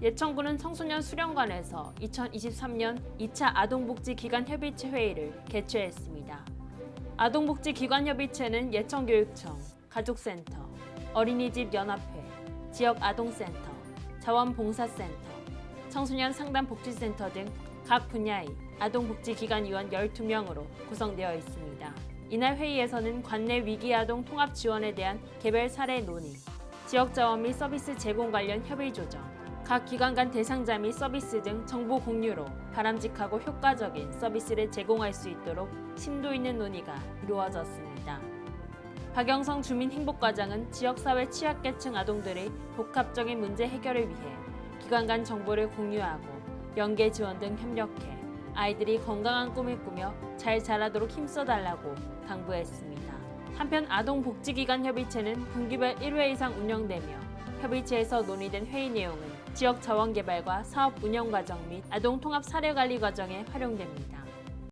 예천군은 청소년 수련관에서 2023년 2차 아동복지기관협의체 회의를 개최했습니다. 아동복지기관협의체는 예천교육청, 가족센터, 어린이집 연합회, 지역 아동센터, 자원봉사센터, 청소년 상담복지센터 등 각 분야의 아동복지기관 위원 12명으로 구성되어 있습니다. 이날 회의에서는 관내 위기아동 통합 지원에 대한 개별 사례 논의, 지역 자원 및 서비스 제공 관련 협의 조정, 각 기관 간 대상자 및 서비스 등 정보 공유로 바람직하고 효과적인 서비스를 제공할 수 있도록 심도 있는 논의가 이루어졌습니다. 박영성 주민행복과장은 지역사회 취약계층 아동들의 복합적인 문제 해결을 위해 기관 간 정보를 공유하고 연계 지원 등 협력해 아이들이 건강한 꿈을 꾸며 잘 자라도록 힘써달라고 당부했습니다. 한편 아동복지기관 협의체는 분기별 1회 이상 운영되며 협의체에서 논의된 회의 내용은 지역 자원 개발과 사업 운영 과정 및 아동 통합 사례 관리 과정에 활용됩니다.